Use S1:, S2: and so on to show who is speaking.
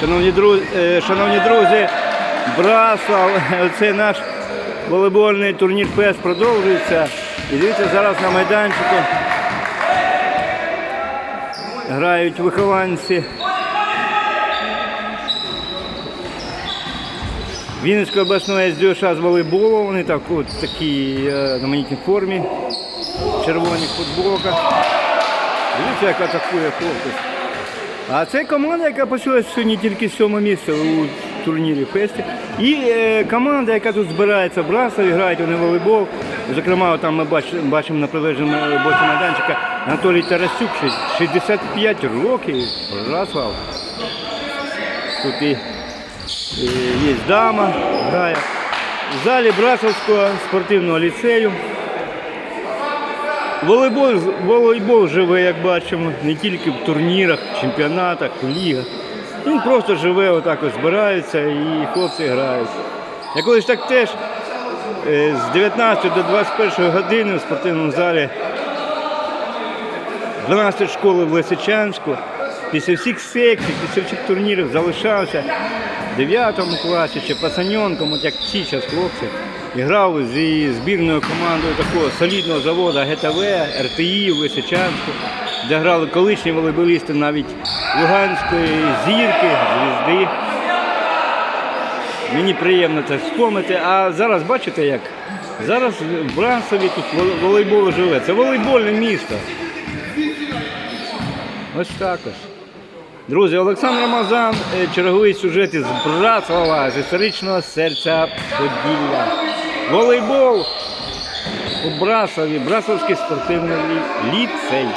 S1: Шановні друзі, шановні друзі, Браслав, це наш волейбольний турнір ПЕС продовжується. І дивіться, зараз на майданчику грають вихованці Вінницької обласної СДЮШ з волейболу. Вони так, от, в такій е, знаменитій формі, в червоних футболках. Дивіться, як атакує хлопець. А це команда, яка посіла сьогодні тільки сьоме місце у турнірі Фесті. І е, команда, яка тут збирається в Брасові, грають вони волейбол. Зокрема, там ми бачимо, бачимо на прилежному боці майданчика Анатолій Тарасюк, 65 років, Браслав. Тут і, і є дама, грає. В залі Брасовського спортивного ліцею. Волейбол, волейбол живе, як бачимо, не тільки в турнірах, чемпіонатах, лігах. Він просто живе, отак ось збирається і хлопці грають. Я колись так теж е, з 19 до 21 години в спортивному залі 12 школи в Лисичанську. Після всіх секцій, після всіх турнірів залишався в 9 класі чи пацаньонком, от як ці зараз хлопці, і грав зі збірною командою такого солідного заводу ГТВ, РТІ в Лисичанську, де грали колишні волейболісти навіть Луганської зірки, звізди. Мені приємно це вспомнити. А зараз бачите як? Зараз в Брансові тут волейбол живе. Це волейбольне місто. Ось так ось. Друзі, Олександр Рамазан, е, черговий сюжет із Братслава, з історичного серця Поділля. Волейбол у Брасові, Брасовський спортивний ліцей.